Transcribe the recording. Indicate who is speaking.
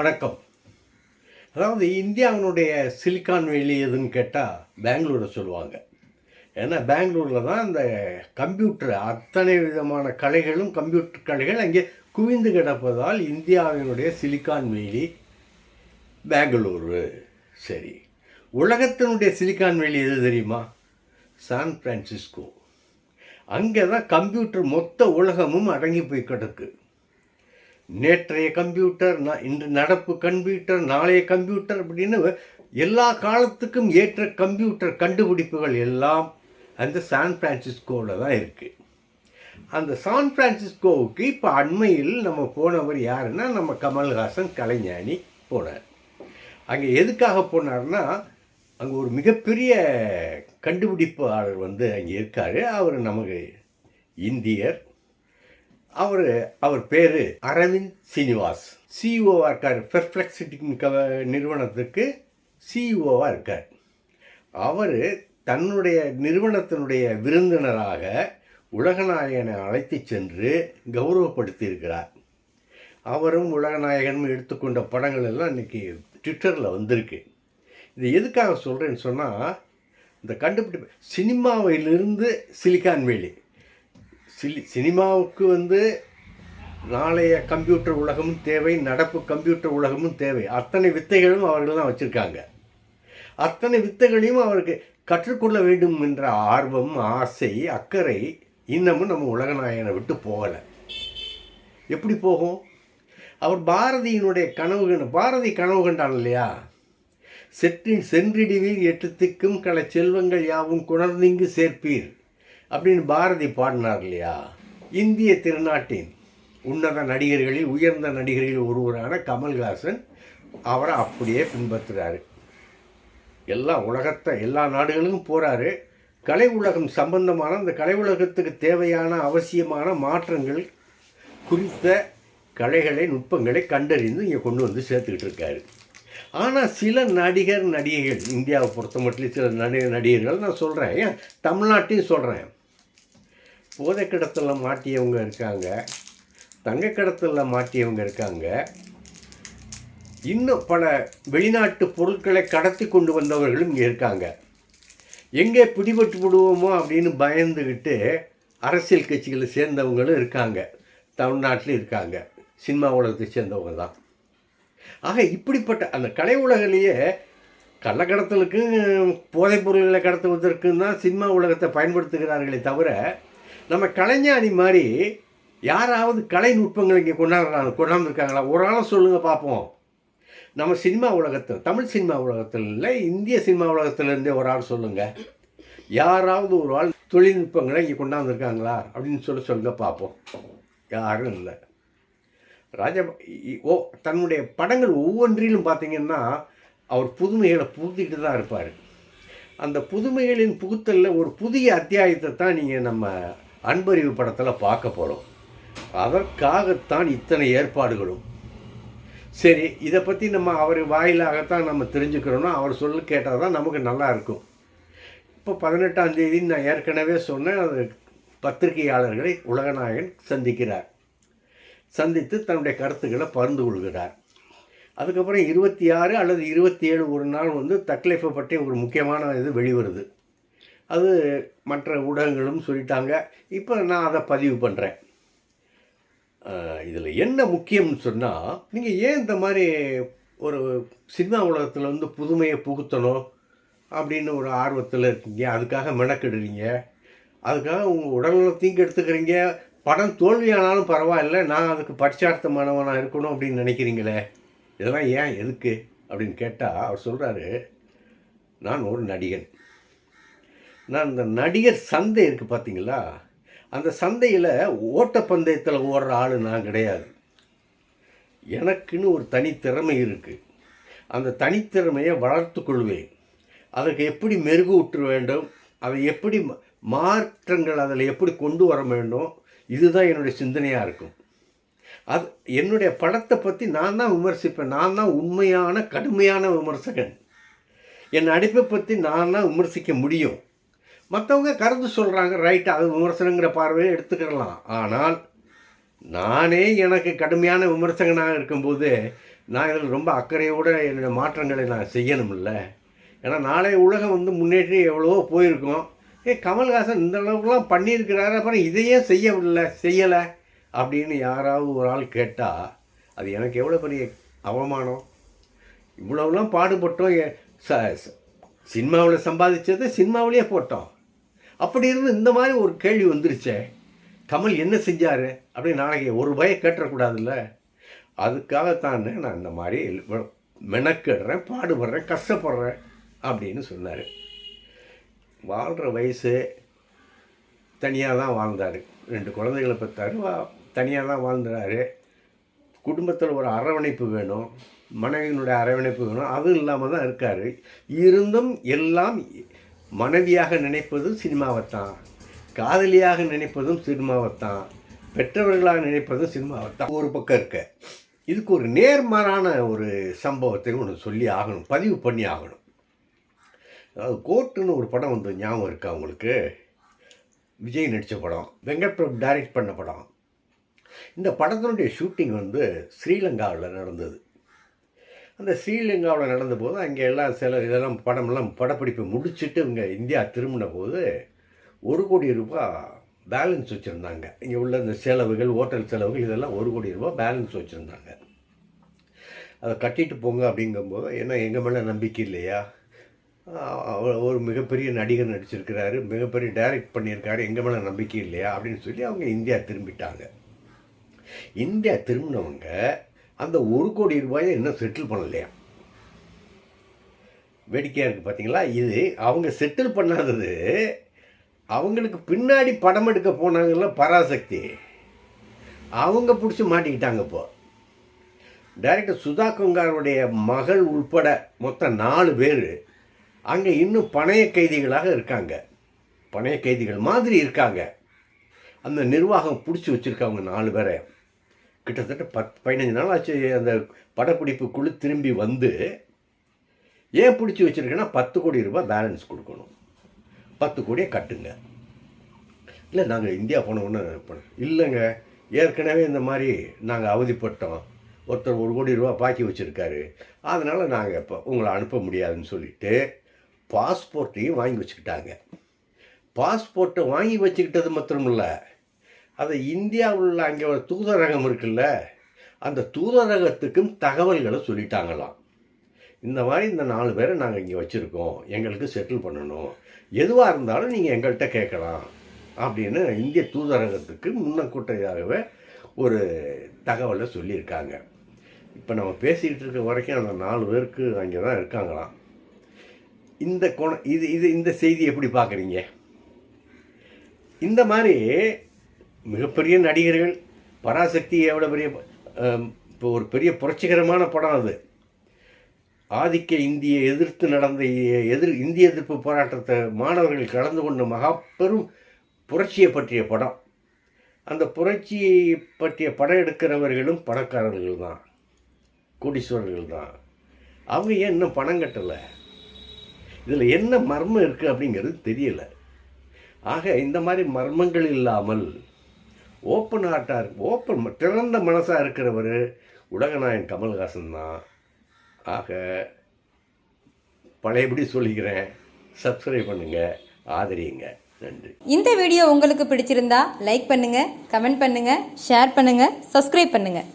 Speaker 1: வணக்கம். அதாவது இந்தியாவினுடைய சிலிக்கான் வேலி எதுன்னு கேட்டால் பெங்களூரை சொல்லுவாங்க. ஏன்னா பெங்களூரில் தான் அந்த கம்ப்யூட்டர் அத்தனை விதமான கலைகளும் கம்ப்யூட்டர் கலைகள் அங்கே குவிந்து கிடப்பதால் இந்தியாவினுடைய சிலிக்கான் வேலி பெங்களூரு. சரி. உலகத்தினுடைய சிலிக்கான் வேலி எது தெரியுமா? San Francisco. அங்கே தான் கம்ப்யூட்டர் மொத்த உலகமும் அடங்கி போய் கிடக்கு. நேற்றைய கம்ப்யூட்டர் இன்று நடப்பு கம்ப்யூட்டர் நாளைய கம்ப்யூட்டர் அப்படின்னு எல்லா காலத்துக்கும் ஏற்ற கம்ப்யூட்டர் கண்டுபிடிப்புகள் எல்லாம் அந்த சான் பிரான்சிஸ்கோவில் தான் இருக்குது அந்த சான் பிரான்சிஸ்கோவுக்கு இப்போ அண்மையில் நம்ம போனவர் யாருன்னா நம்ம கமல்ஹாசன் கலைஞானி போனார். அங்கே எதுக்காக போனார்னா அங்கே ஒரு மிகப்பெரிய கண்டுபிடிப்பாளர் வந்து அங்கே இருக்கார். அவர் நமக்கு இந்தியர் அவர் அவர் பேர் அரவிந்த் சீனிவாஸ். சிஇஓவாக இருக்கார். பெர்ஃப்ளெக்சிட்டி நிறுவனத்துக்கு சிஇஓவாக இருக்கார். அவர் தன்னுடைய நிறுவனத்தினுடைய விருந்தினராக உலகநாயகனை அழைத்து சென்று கௌரவப்படுத்தியிருக்கிறார். அவரும் உலகநாயகனும் எடுத்துக்கொண்ட படங்கள் எல்லாம் இன்னைக்கு ட்விட்டரில் வந்திருக்கு. இது எதுக்காக சொல்கிறேன்னு சொன்னால் இந்த கண்டுபிடிப்பு சினிமாவிலிருந்து சிலிகான் வேலி சிலி சினிமாவுக்கு வந்து நாளைய கம்ப்யூட்டர் உலகமும் தேவை நடப்பு கம்ப்யூட்டர் உலகமும் தேவை. அத்தனை வித்தைகளும் அவர்கள் தான் வச்சுருக்காங்க. அத்தனை வித்தைகளையும் அவருக்கு கற்றுக்கொள்ள வேண்டும் என்ற ஆர்வம் ஆசை அக்கறை இன்னமும் நம்ம உலகநாயகனை விட்டு போகலை. எப்படி போகும்? அவர் பாரதியினுடைய கனவு பாரதி கனவு கண்டான் இல்லையா? செற்றின் சென்றிடுவீர் எட்டு திக்கும் செல்வங்கள் யாவும் குணர்ந்திங்கு சேர்ப்பீர். அப்படின்னு பாரதி பாடினார் இல்லையா? இந்திய திருநாட்டின் உன்னத நடிகர்களில் உயர்ந்த நடிகர்களில் ஒருவரான கமல்ஹாசன் அவரை அப்படியே பின்பற்றுறாரு. எல்லா உலகத்தை எல்லா நாடுகளுக்கும் போகிறாரு கலை உலகம் சம்பந்தமான அந்த கலை உலகத்துக்கு தேவையான அவசியமான மாற்றங்கள் குறித்த கலைகளை நுட்பங்களை கண்டறிந்து இங்கே கொண்டு வந்து சேர்த்துக்கிட்டு இருக்காரு. ஆனால் சில நடிகர் நடிகைகள் இந்தியாவை பொறுத்த மட்டும் சில நடிகர் நடிகர்கள் நான் சொல்கிறேன் ஏன்? தமிழ்நாட்டையும் சொல்கிறேன் போதைக்கடத்தில் மாட்டியவங்க இருக்காங்க. தங்கக்கடத்தில் மாட்டியவங்க இருக்காங்க. இன்னும் பல வெளிநாட்டு பொருட்களை கடத்தி கொண்டு வந்தவர்களும் இங்கே இருக்காங்க. எங்கே பிடிபட்டு விடுவோமோ அப்படின்னு பயந்துக்கிட்டு அரசியல் கட்சிகளை சேர்ந்தவங்களும் இருக்காங்க. தமிழ்நாட்டில் இருக்காங்க. சினிமா உலகத்தை சேர்ந்தவங்க தான். ஆக இப்படிப்பட்ட அந்த கலை உலகிலேயே கள்ளக்கடத்தலுக்கும் போதைப் பொருள்களை கடத்துவதற்கும் தான் சினிமா உலகத்தை பயன்படுத்துகிறார்களே தவிர நம்ம கலைஞானி மாதிரி யாராவது கலை நுட்பங்கள் இங்கே கொண்டாடுறாங்க கொண்டாந்துருக்காங்களா ஒரு ஆளும் சொல்லுங்கள் பார்ப்போம். நம்ம சினிமா உலகத்தில் தமிழ் சினிமா உலகத்தில் இல்லை இந்திய சினிமா உலகத்திலேருந்தே ஒரு ஆள் சொல்லுங்கள் யாராவது ஒரு ஆள் தொழில்நுட்பங்களை இங்கே கொண்டாந்துருக்காங்களா? அப்படின்னு சொல்லி சொல்லுங்க பார்ப்போம். யாரும் இல்லை. ராஜா ஓ தன்னுடைய படங்கள் ஒவ்வொன்றிலும் பார்த்தீங்கன்னா அவர் புதுமைகளை புகுத்திக்கிட்டு தான் இருப்பார். அந்த புதுமைகளின் புகுத்தலில் ஒரு புதிய அத்தியாயத்தை தான் நீங்கள் நம்ம அன்பறிவு படத்தில் பார்க்க போகிறோம் அதற்காகத்தான் இத்தனை ஏற்பாடுகளும். சரி இதை பற்றி நம்ம அவர் வாயிலாகத்தான் நம்ம தெரிஞ்சுக்கிறோன்னா அவர் சொல்ல கேட்டால் தான் நமக்கு நல்லா இருக்கும். இப்போ பதினெட்டாம் தேதி நான் ஏற்கனவே சொன்னேன் அது பத்திரிகையாளர்களை உலகநாயகன் சந்திக்கிறார். சந்தித்து தன்னுடைய கருத்துக்களை பகிர்ந்து கொள்கிறார். அதுக்கப்புறம் இருபத்தி ஆறு அல்லது இருபத்தி ஏழு ஒரு நாள் வந்து தக்லைஃபை பற்றி ஒரு முக்கியமான இது வெளிவருது. அது மற்ற ஊடகங்களும் சொல்லிட்டாங்க. இப்போ நான் அதை பதிவு பண்ணுறேன் இதில் என்ன முக்கியம்னு சொன்னால் நீங்கள் ஏன் இந்த மாதிரி ஒரு சினிமா உலகத்தில் வந்து புதுமையை புகுத்தணும் அப்படின்னு ஒரு ஆர்வத்தில் இருக்கீங்க? அதுக்காக மெனக்கெடுறீங்க. அதுக்காக உங்கள் உடல்நலத்தையும் கெடுத்துக்கிறீங்க. படம் தோல்வியானாலும் பரவாயில்ல. நான் அதுக்கு பரிச்சார்த்தமானவனாக இருக்கணும் அப்படின்னு நினைக்கிறீங்களே. இதெல்லாம் ஏன் எதுக்கு அப்படின்னு கேட்டால் அவர் சொல்கிறாரு நான் ஒரு நடிகன். நான் இந்த நடிகர் சந்தை இருக்குது பார்த்தீங்களா அந்த சந்தையில் ஓட்டப்பந்தயத்தில் ஓடுற ஆள் நான் கிடையாது. எனக்குன்னு ஒரு தனித்திறமை இருக்குது அந்த தனித்திறமையை வளர்த்து கொள்வேன். அதற்கு எப்படி மெருகூற்ற வேண்டும்? அதை எப்படி மாற்றங்கள் அதில் எப்படி கொண்டு வர வேண்டும்? இதுதான் என்னுடைய சிந்தனையாக இருக்கும். அது என்னுடைய படத்தை பற்றி நான் தான் விமர்சிப்பேன். நான் தான் உண்மையான கடுமையான விமர்சகன். என் நடிப்பை பற்றி நான் தான் விமர்சிக்க முடியும். மற்றவங்க கருத்து சொல்கிறாங்க ரைட்டு அது விமர்சனங்கிற பார்வையை எடுத்துக்கிடலாம் ஆனால் நானே எனக்கு கடுமையான விமர்சகனாக இருக்கும்போது நான் இதில் ரொம்ப அக்கறையோடு என்னோடய மாற்றங்களை நான் செய்யணும்ல. ஏன்னா நாளைய உலகம் வந்து முன்னேற்றி எவ்வளவோ போயிருக்கோம். ஏ கமல்ஹாசன் இந்த அளவுக்குலாம் பண்ணியிருக்கிறாரு அப்புறம் இதையே செய்யவில்லை செய்யலை அப்படின்னு யாராவது ஒரு ஆள் கேட்டால் அது எனக்கு எவ்வளோ பெரிய அவமானம்? இவ்வளவுலாம் பாடுபட்டோம் ச சினிமாவில் சம்பாதிச்சது சினிமாவிலேயே போட்டோம். அப்படி இருந்து இந்த மாதிரி ஒரு கேள்வி வந்துருச்சே. கமல் என்ன செஞ்சார்? அப்படின்னு நாளைக்கு ஒரு பய கேட்டக்கூடாதுல்ல அதுக்காகத்தானே நான் இந்த மாதிரி மெனக்கெடுறேன் பாடுபடுறேன் கஷ்டப்படுறேன் அப்படின்னு சொன்னார். வாழ்கிற வயசு தனியாக தான் வாழ்ந்தார். ரெண்டு குழந்தைகளை பார்த்தாரு வா தனியாக தான் வாழ்ந்துறாரு. குடும்பத்தில் ஒரு அரவணைப்பு வேணும் மனைவியினுடைய அரவணைப்பு வேணும் அதுவும் இல்லாமல் தான் இருக்கார். இருந்தும் எல்லாம் மனைவியாக நினைப்பதும் சினிமாவைத்தான். காதலியாக நினைப்பதும் சினிமாவைத்தான். பெற்றவர்களாக நினைப்பதும் சினிமாவைத்தான். ஒரு பக்கம் இருக்க. இதுக்கு ஒரு நேர்மாறான ஒரு சம்பவத்தை ஒன்று சொல்லி ஆகணும். பதிவு பண்ணி ஆகணும். அதாவது கோர்ட்டுன்னு ஒரு படம் வந்து ஞாபகம் இருக்கா அவங்களுக்கு விஜய் நடித்த படம். வெங்கட் பிரபு டைரக்ட் பண்ண படம். இந்த படத்தினுடைய ஷூட்டிங் வந்து ஸ்ரீலங்காவில் நடந்தது. அந்த ஸ்ரீலங்காவில் நடந்தபோது அங்கே எல்லாம் சில இதெல்லாம் படமெல்லாம் படப்பிடிப்பு முடிச்சுட்டு இவங்க இந்தியா திரும்பின போது ஒரு கோடி ரூபாய் பேலன்ஸ் வச்சுருந்தாங்க. இங்கே உள்ள இந்த செலவுகள் ஹோட்டல் செலவுகள் இதெல்லாம் ஒரு கோடி ரூபாய் பேலன்ஸ் வச்சுருந்தாங்க. அதை கட்டிட்டு போங்க அப்படிங்கும்போது என்ன எங்கள் மேலே நம்பிக்கை இல்லையா? அவர் ஒரு மிகப்பெரிய நடிகர் நடிச்சிருக்கிறாரு மிகப்பெரிய டைரக்ட் பண்ணியிருக்காரு எங்கள் மேலே நம்பிக்கை இல்லையா? அப்படின்னு சொல்லி அவங்க இந்தியா திரும்பிட்டாங்க. இந்தியா திரும்பினவங்க அந்த ஒரு கோடி ரூபாயை இன்னும் செட்டில் பண்ணலையா? வேடிக்கையாக இருக்குது பார்த்தீங்களா இது அவங்க செட்டில் பண்ணாதது அவங்களுக்கு பின்னாடி படம் எடுக்க போனாங்கல்ல பராசக்தி. அவங்க பிடிச்சி மாட்டிக்கிட்டாங்க இப்போ. டைரக்டர் சுதா கொங்காருடைய மகள் உள்பட மொத்தம் நாலு பேர் அங்கே இன்னும் பணைய கைதிகளாக இருக்காங்க. பணைய கைதிகள் மாதிரி இருக்காங்க. அந்த நிர்வாகம் பிடிச்சி வச்சுருக்காங்க நாலு பேரை. கிட்டத்தட்ட பத்து பதினஞ்சு நாள் ஆச்சு அந்த படப்பிடிப்பு குழு திரும்பி வந்து ஏன் பிடிச்சி வச்சுருக்கேன்னா பத்து கோடி ரூபாய் பேலன்ஸ் கொடுக்கணும். பத்து கோடியை கட்டுங்க. இல்லை நாங்கள் இந்தியா போன உடனே பண்ண இல்லைங்க. ஏற்கனவே இந்த மாதிரி நாங்கள் அவதிப்பட்டோம். ஒருத்தர் ஒரு கோடி ரூபா பாக்கி வச்சுருக்காரு. அதனால் நாங்கள் இப்போ உங்களை அனுப்ப முடியாதுன்னு சொல்லிட்டு பாஸ்போர்ட்டையும் வாங்கி வச்சுக்கிட்டாங்க. பாஸ்போர்ட்டை வாங்கி வச்சுக்கிட்டது மாத்திரம் இல்லை அதை இந்தியாவில் உள்ள அங்கே ஒரு தூதரகம் இருக்குல்ல அந்த தூதரகத்துக்கும் தகவல்களை சொல்லிட்டாங்களாம். இந்த மாதிரி இந்த நாலு பேரை நாங்கள் இங்கே வச்சுருக்கோம் எங்களுக்கு செட்டில் பண்ணணும். எதுவாக இருந்தாலும் நீங்கள் எங்கள்கிட்ட கேட்கலாம் அப்படின்னு இந்திய தூதரகத்துக்கு முன்னக்கூட்டையாகவே ஒரு தகவலை சொல்லியிருக்காங்க. இப்போ நம்ம பேசிக்கிட்டு இருக்க வரைக்கும் அந்த நாலு பேருக்கு அங்கே தான் இருக்காங்களாம். இந்த கோண இது இது இந்த செய்தி எப்படி பார்க்குறீங்க இந்த மாதிரி மிகப்பெரிய நடிகர்கள் பராசக்தி எவ்வளோ பெரிய இப்போ ஒரு பெரிய புரட்சிகரமான படம் அது. ஆதிக்க இந்திய எதிர்த்து நடந்த எதிர் இந்திய எதிர்ப்பு போராட்டத்தை மாணவர்கள் கலந்து கொண்ட மகா பெரும் புரட்சியை பற்றிய படம். அந்த புரட்சியை பற்றிய படம் எடுக்கிறவர்களும் பணக்காரர்கள் தான் கோடீஸ்வரர்கள் தான். அவங்க ஏன் இன்னும் பணம் கட்டலை? இதில் என்ன மர்மம் இருக்குது அப்படிங்கிறது தெரியலை. ஆக இந்த மாதிரி மர்மங்கள் இல்லாமல் ஓப்பன் ஹார்ட்டாக ஓப்பன் திறந்த மனசாக இருக்கிறவர் உலகநாயன் கமல்ஹாசன் தான். ஆக பழையபடி சொல்லிக்கிறேன். சப்ஸ்கிரைப் பண்ணுங்கள் ஆதரியுங்க நன்றி.
Speaker 2: இந்த வீடியோ உங்களுக்கு பிடிச்சிருந்தா லைக் பண்ணுங்கள் கமெண்ட் பண்ணுங்கள் ஷேர் பண்ணுங்கள் சப்ஸ்கிரைப் பண்ணுங்கள்